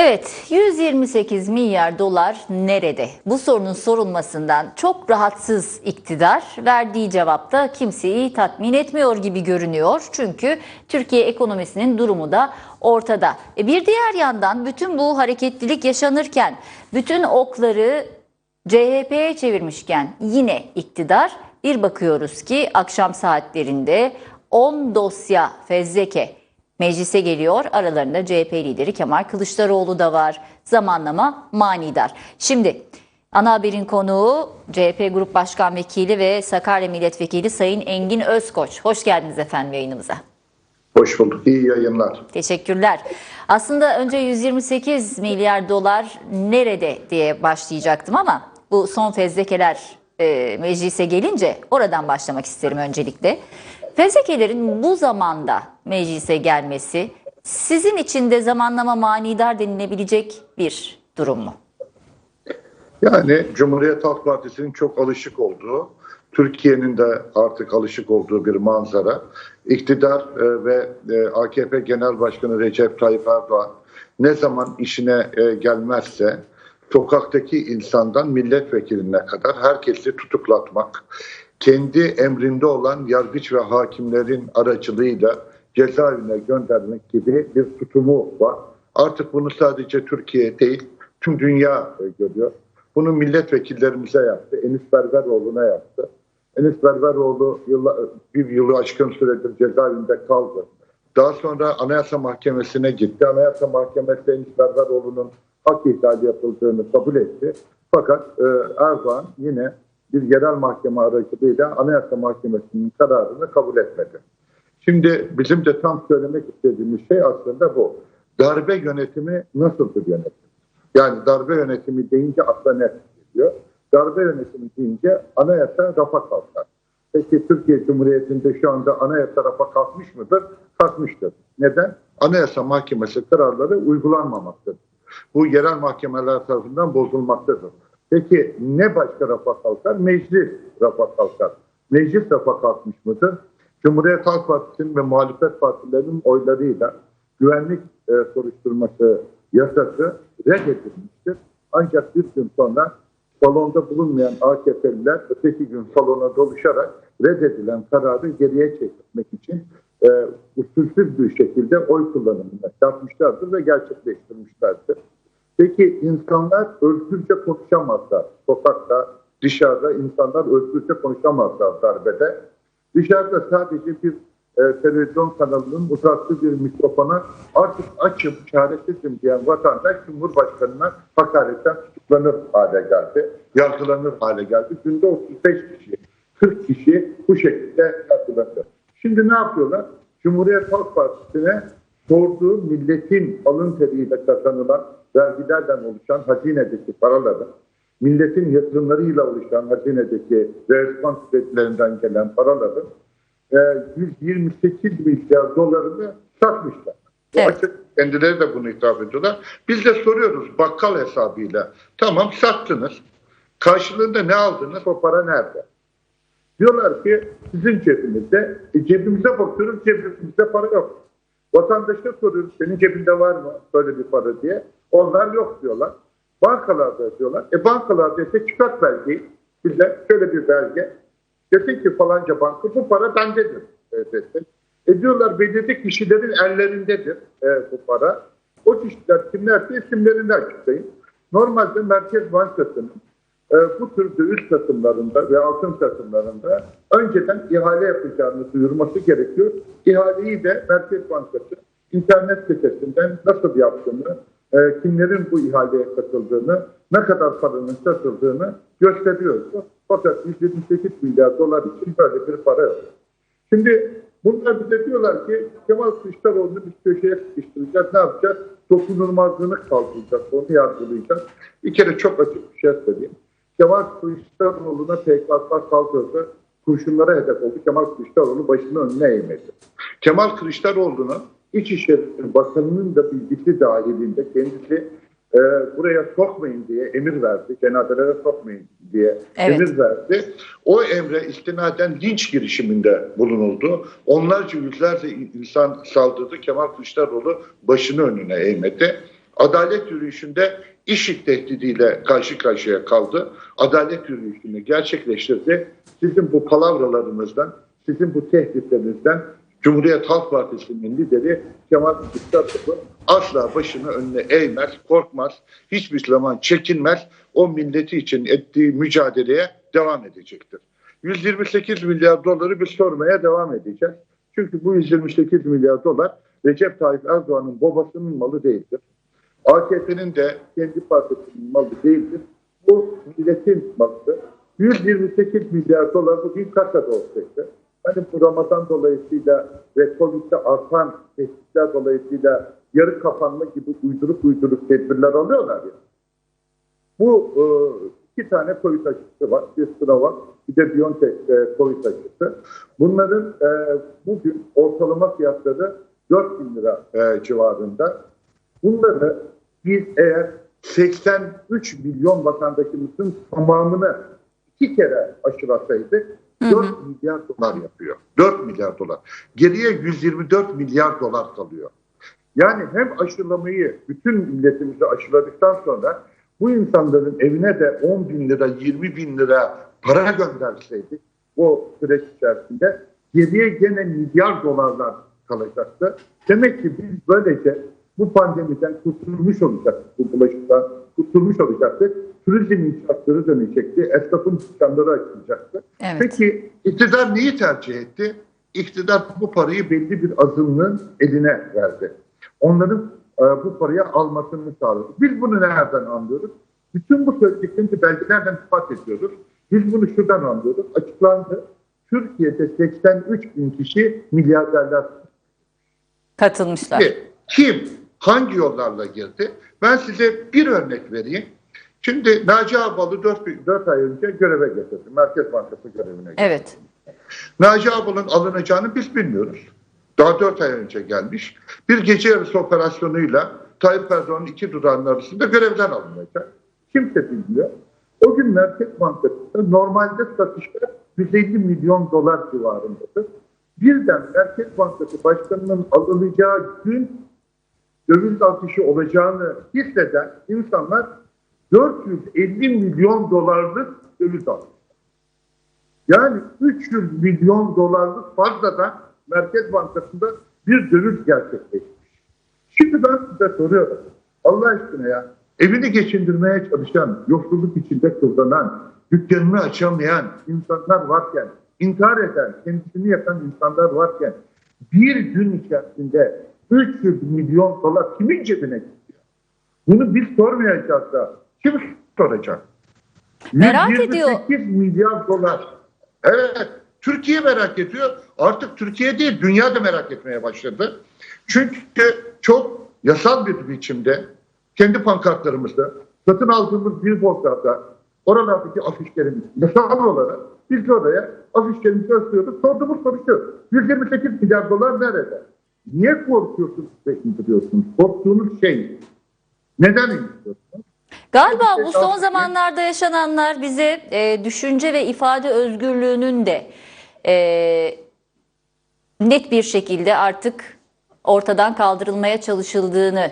Evet, 128 milyar dolar nerede? Bu sorunun sorulmasından çok rahatsız iktidar. Verdiği cevapta kimseyi tatmin etmiyor gibi görünüyor. Çünkü Türkiye ekonomisinin durumu da ortada. E bir diğer yandan bütün bu hareketlilik yaşanırken, bütün okları CHP'ye çevirmişken yine iktidar bir bakıyoruz ki akşam saatlerinde 10 dosya fezleke meclise geliyor. Aralarında CHP lideri Kemal Kılıçdaroğlu da var. Zamanlama manidar. Şimdi ana haberin konuğu CHP Grup Başkan Vekili ve Sakarya Milletvekili Sayın Engin Özkoç. Hoş geldiniz efendim yayınımıza. Hoş bulduk. İyi yayınlar. Teşekkürler. Aslında önce 128 milyar dolar nerede diye başlayacaktım ama bu son fezlekeler e, meclise gelince oradan başlamak isterim öncelikle. Fezlekelerin bu zamanda meclise gelmesi sizin için de zamanlama manidar denilebilecek bir durum mu? Yani Cumhuriyet Halk Partisi'nin çok alışık olduğu, Türkiye'nin de artık alışık olduğu bir manzara. İktidar e, ve e, AKP Genel Başkanı Recep Tayyip Erdoğan ne zaman işine e, gelmezse sokaktaki insandan milletvekiline kadar herkesi tutuklatmak, kendi emrinde olan yargıç ve hakimlerin aracılığıyla cezaevine göndermek gibi bir tutumu var. Artık bunu sadece Türkiye değil, tüm dünya e, görüyor. Bunu milletvekillerimize yaptı, Enis Berberoğlu'na yaptı. Enis Berberoğlu yılla, bir yılı aşkın süredir cezaevinde kaldı. Daha sonra Anayasa Mahkemesi'ne gitti. Anayasa Mahkemesi Enis Berberoğlu'nun hak ihlali yapıldığını kabul etti. Fakat e, Erdoğan yine bir yerel mahkeme aracılığıyla Anayasa Mahkemesi'nin kararını kabul etmedi. Şimdi bizim de tam söylemek istediğimiz şey aslında bu. Darbe yönetimi nasıl bir yönetim? Yani darbe yönetimi deyince akla ne geliyor? Darbe yönetimi deyince anayasa rafa kalkar. Peki Türkiye Cumhuriyeti'nde şu anda anayasa rafa kalkmış mıdır? Kalkmıştır. Neden? Anayasa Mahkemesi kararları uygulanmamaktadır. Bu yerel mahkemeler tarafından bozulmaktadır. Peki ne başka rafa kalkar? Meclis rafa kalkar. Meclis rafa kalkmış mıdır? Cumhuriyet Halk Partisi'nin ve muhalefet partilerinin oylarıyla güvenlik e, soruşturması yasası reddedilmiştir. Ancak bir gün sonra salonda bulunmayan AKP'liler öteki gün salona doluşarak reddedilen kararı geriye çekmek için e, usulsüz bir şekilde oy kullanımına yapmışlardır ve gerçekleştirmişlerdir. Peki insanlar özgürce konuşamazlar. Sokakta, dışarıda insanlar özgürce konuşamazlar darbede. Dışarıda sadece bir e, televizyon kanalının uzattığı bir mikrofona artık açım, çaresizim diyen vatandaş Cumhurbaşkanı'na hakaretten tutuklanır hale geldi. Yargılanır hale geldi. Günde 35 kişi, 40 kişi bu şekilde yargılanıyor. Şimdi ne yapıyorlar? Cumhuriyet Halk Partisi'ne sorduğu milletin alın teriyle kazanılan vergilerden oluşan hazinedeki paraları, milletin yatırımlarıyla oluşan hazinedeki rezman kreditlerinden gelen paraları e, 128 milyar dolarını satmışlar. Evet. açık kendileri de bunu itiraf ediyorlar. Biz de soruyoruz bakkal hesabıyla. Tamam sattınız. Karşılığında ne aldınız? O para nerede? Diyorlar ki sizin cebinizde. E, cebimize bakıyoruz cebimizde para yok. Vatandaşa soruyoruz senin cebinde var mı böyle bir para diye. Onlar yok diyorlar. Bankalarda diyorlar. E bankalarda ise çıkart belgeyi. Bize şöyle bir belge. Desin ki falanca banka bu para bendedir. E, desin. E diyorlar belirli kişilerin ellerindedir e, bu para. O kişiler kimlerse isimlerini açıklayın. Normalde Merkez Bankası'nın e, bu tür döviz satımlarında ve altın satımlarında önceden ihale yapacağını duyurması gerekiyor. İhaleyi de Merkez Bankası internet sitesinden nasıl yaptığını, e, kimlerin bu ihaleye katıldığını, ne kadar paranın satıldığını gösteriyordu. Fakat 128 milyar dolar için böyle bir para yok. Şimdi bunlar bize diyorlar ki Kemal Kılıçdaroğlu'nu biz köşeye sıkıştıracağız. Ne yapacağız? Dokunulmazlığını kaldıracağız. Onu yargılayacağız. Bir kere çok açık bir şey söyleyeyim. Kemal Kılıçdaroğlu'na PKK saldırdı. Kurşunlara hedef oldu. Kemal Kılıçdaroğlu başını önüne eğmedi. Kemal Kılıçdaroğlu'nun İçişleri Bakanı'nın da bilgisi dahilinde kendisi e, buraya sokmayın diye emir verdi. Cenazelere sokmayın diye Evet. emir verdi. O emre istinaden linç girişiminde bulunuldu. Onlarca yüzlerce insan saldırdı. Kemal Kılıçdaroğlu başını önüne eğmedi. Adalet yürüyüşünde IŞİD tehdidiyle karşı karşıya kaldı. Adalet yürüyüşünü gerçekleştirdi. Sizin bu palavralarınızdan, sizin bu tehditlerinizden Cumhuriyet Halk Partisi'nin lideri Kemal Kılıçdaroğlu asla başını önüne eğmez, korkmaz, hiçbir zaman çekinmez. O milleti için ettiği mücadeleye devam edecektir. 128 milyar doları biz sormaya devam edeceğiz. Çünkü bu 128 milyar dolar Recep Tayyip Erdoğan'ın babasının malı değildir. AKP'nin de kendi partisinin malı değildir. Bu milletin malıdır. 128 milyar dolar bugün kasada olsaydı. Hani bu Ramazan dolayısıyla ve artan tehditler dolayısıyla yarı kapanma gibi uyduruk uyduruk tedbirler alıyorlar ya. Bu e, iki tane Covid aşısı var. Bir Sinovac, bir de BioNTech e, Covid aşısı. Bunların e, bugün ortalama fiyatları 4 bin lira e, civarında. Bunları biz eğer 83 milyon vatandaşımızın tamamını iki kere aşılasaydık 4 milyar dolar yapıyor. 4 milyar dolar. Geriye 124 milyar dolar kalıyor. Yani hem aşılamayı bütün milletimizi aşıladıktan sonra bu insanların evine de 10 bin lira 20 bin lira para gönderseydik o süreç içerisinde geriye gene milyar dolarlar kalacaktı. Demek ki biz böylece bu pandemiden kurtulmuş olacaktık, bu bulaşıktan kurtulmuş olacaktık. Turizm inşaatları dönecekti, esnafın dükkanları açılacaktı. Evet. Peki iktidar neyi tercih etti? İktidar bu parayı belli bir azınlığın eline verdi. Onların e, bu parayı almasını sağladı. Biz bunu nereden anlıyoruz? Bütün bu söylediklerimizi belgelerden ispat ediyoruz. Biz bunu şuradan anlıyoruz. Açıklandı. Türkiye'de 83 bin kişi milyarderler Katılmışlar. Ki, Kim? Hangi yollarla girdi? Ben size bir örnek vereyim. Şimdi Naci Ağbal'ı 4, 4 ay önce göreve getirdi. Merkez Bankası görevine getirdi. Evet. Naci Ağbal'ın alınacağını biz bilmiyoruz. Daha 4 ay önce gelmiş. Bir gece yarısı operasyonuyla Tayyip Erdoğan'ın iki dudağının arasında görevden alınacak. Kimse bilmiyor. O gün Merkez Bankası'nda normalde satışlar 150 milyon dolar civarındadır. Birden Merkez Bankası Başkanı'nın alınacağı gün döviz artışı olacağını hisseden insanlar 450 milyon dolarlık döviz aldı. Yani 300 milyon dolarlık fazladan Merkez Bankası'nda bir dönüş gerçekleşmiş. Şimdi ben size soruyorum. Allah aşkına ya evini geçindirmeye çalışan, yoksulluk içinde kıvranan, dükkanını açamayan insanlar varken, intihar eden, kendisini yakan insanlar varken bir gün içerisinde 300 milyon dolar kimin cebine gidiyor? Bunu biz sormayacağız da kim soracak? Merak 128 milyar dolar. Evet. Türkiye merak ediyor. Artık Türkiye değil dünya da merak etmeye başladı. Çünkü çok yasal bir biçimde kendi pankartlarımızda satın aldığımız billboardlarda oralardaki afişlerimiz yasal olarak biz de oraya afişlerimizi asıyoruz. Sorduğumuz soru şu. 128 milyar dolar nerede? Niye korkuyorsunuz ve indiriyorsunuz? Korktuğunuz şey neden indiriyorsunuz? Galiba bu son zamanlarda yaşananlar bize e, düşünce ve ifade özgürlüğünün de e, net bir şekilde artık ortadan kaldırılmaya çalışıldığını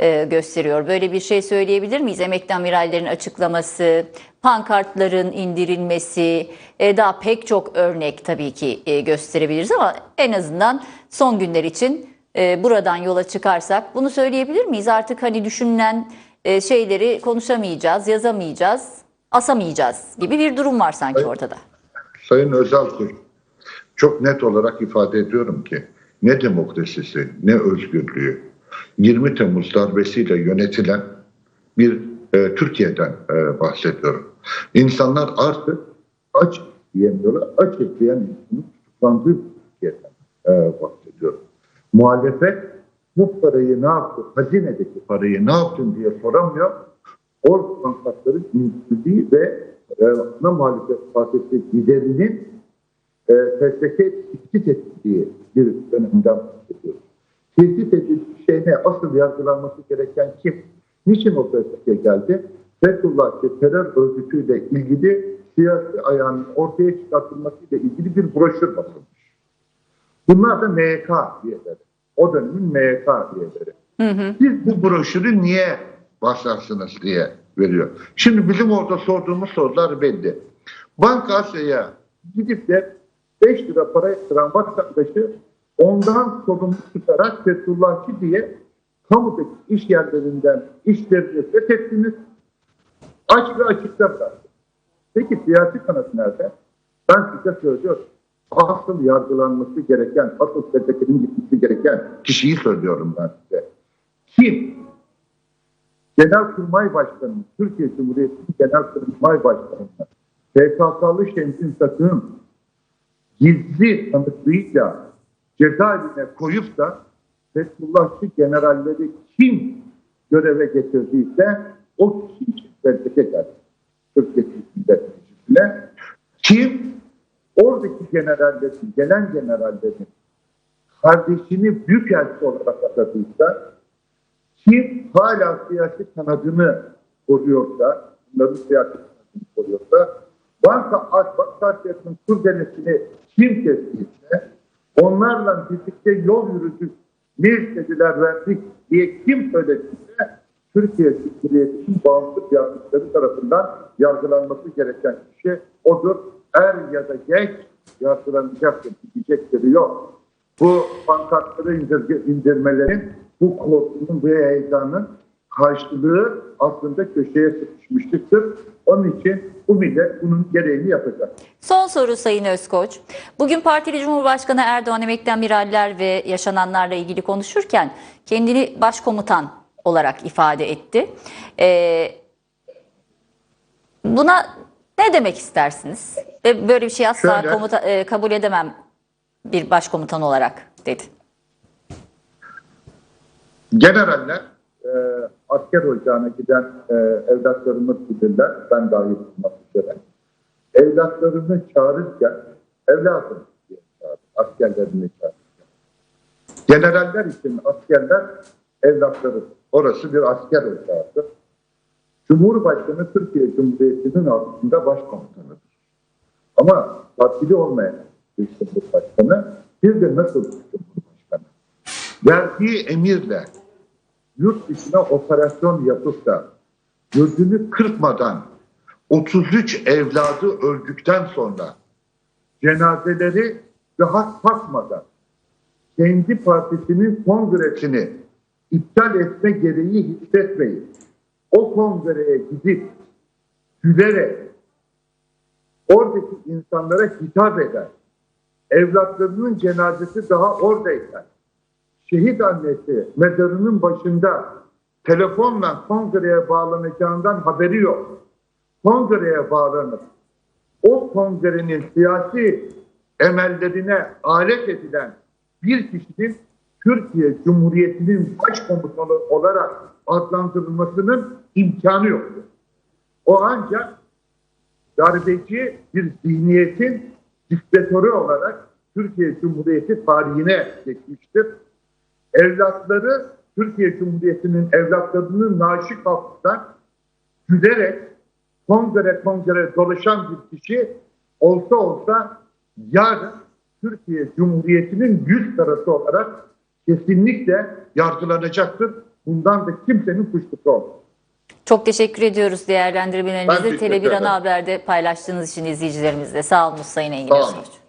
e, gösteriyor. Böyle bir şey söyleyebilir miyiz? Emekli amirallerin açıklaması, pankartların indirilmesi, e, daha pek çok örnek tabii ki e, gösterebiliriz ama en azından son günler için e, buradan yola çıkarsak bunu söyleyebilir miyiz? Artık hani düşünülen e, şeyleri konuşamayacağız, yazamayacağız, asamayacağız gibi bir durum var sanki ortada. Sayın Özaltürk çok net olarak ifade ediyorum ki ne demokrasisi ne özgürlüğü 20 Temmuz darbesiyle yönetilen bir e, Türkiye'den e, bahsediyorum. İnsanlar artık aç diyemiyorlar. Aç diyen insanın tutuklandığı Türkiye'den e, bahsediyorum. Muhalefet bu parayı ne yaptı, hazinedeki parayı ne yaptın diye soramıyor. O pankartların indirildiği ve e, ana muhalefet partisi liderinin e, tehdit ettiği bir dönemden bahsediyoruz. Tehdit edildiği şey ne? Asıl yargılanması gereken kim? Niçin o PSK geldi? Fethullahçı terör örgütüyle ilgili siyasi ayağının ortaya çıkartılmasıyla ilgili bir broşür basılmış. Bunlar da MYK üyeleri. O dönemin MYK üyeleri. Siz bu broşürü niye basarsınız diye veriyor. Şimdi bizim orada sorduğumuz sorular belli. Banka Asya'ya gidip de 5 lira para yatıran vatandaşı ondan sorumlu tutarak Fethullahçı diye kamudaki iş yerlerinden işlerini fethettiniz. Aç ve açıkta bıraktınız. Peki siyasi kanat nerede? Ben size söylüyorum. Asıl yargılanması gereken, asıl fethetinin gitmesi gereken kişiyi söylüyorum ben size. Kim? Genelkurmay Başkanı, Türkiye Cumhuriyeti Genelkurmay Başkanı, PKK'lı Şemsin Sakın gizli tanıklığıyla cezaevine koyup da Fethullahçı generalleri kim göreve getirdiyse o kişi belki geldi. Türkiye Meclisi'ne. Kim oradaki generallerin, gelen generallerin kardeşini büyükelçi olarak atadıysa kim hala siyasi kanadını koruyorsa, bunların siyasi kanadını koruyorsa, banka aç, banka Asya'nın kurdelesini kim kestiyse, onlarla birlikte yol yürüdük, ne istediler verdik diye kim söylediyse, Türkiye Cumhuriyeti'nin bağımsız yargıçları tarafından yargılanması gereken kişi odur. Er ya da geç yargılanacaktır, diyecekleri yok. Bu pankartları indir, indirmelerin, bu korkunun ve heyecanın karşılığı aslında köşeye sıkışmışlıktır. Onun için bu millet bunun gereğini yapacak. Son soru Sayın Özkoç. Bugün partili Cumhurbaşkanı Erdoğan emekli amiraller ve yaşananlarla ilgili konuşurken kendini başkomutan olarak ifade etti. Ee, buna ne demek istersiniz? Ve böyle bir şey asla Şöyle. komuta, e, kabul edemem bir başkomutan olarak dedi. Generaller e, asker ocağına giden e, evlatlarımız bilirler. Ben dahil olmak üzere. Evlatlarını çağırırken evladım diye çağırır. Askerlerini çağırırken. Generaller için askerler evlatları. Orası bir asker ocağıdır. Cumhurbaşkanı Türkiye Cumhuriyeti'nin altında başkomutanıdır. Ama partili olmayan bir cumhurbaşkanı bir de nasıl bir cumhurbaşkanı? Verdiği emirle yurt dışına operasyon yapıp da gözünü kırpmadan 33 evladı öldükten sonra cenazeleri daha takmadan kendi partisinin kongresini iptal etme gereği hissetmeyip o kongreye gidip gülerek oradaki insanlara hitap eden evlatlarının cenazesi daha oradayken şehit annesi mezarının başında telefonla kongreye bağlanacağından haberi yok. Kongreye bağlanıp o kongrenin siyasi emellerine alet edilen bir kişinin Türkiye Cumhuriyeti'nin başkomutanı olarak adlandırılmasının imkanı yoktur. O ancak darbeci bir zihniyetin diktatörü olarak Türkiye Cumhuriyeti tarihine geçmiştir. Evlatları Türkiye Cumhuriyeti'nin evlatlarının naaşı kalktıktan gülerek kongre kongre dolaşan bir kişi olsa olsa yarın Türkiye Cumhuriyeti'nin yüz karası olarak kesinlikle yargılanacaktır. Bundan da kimsenin kuşkusu olmaz. Çok teşekkür ediyoruz değerlendirmelerinizi. teşekkür Tele1 ederim. Ana Haber'de paylaştığınız için izleyicilerimizle. Sağ olun Sayın Engin. Özkoç.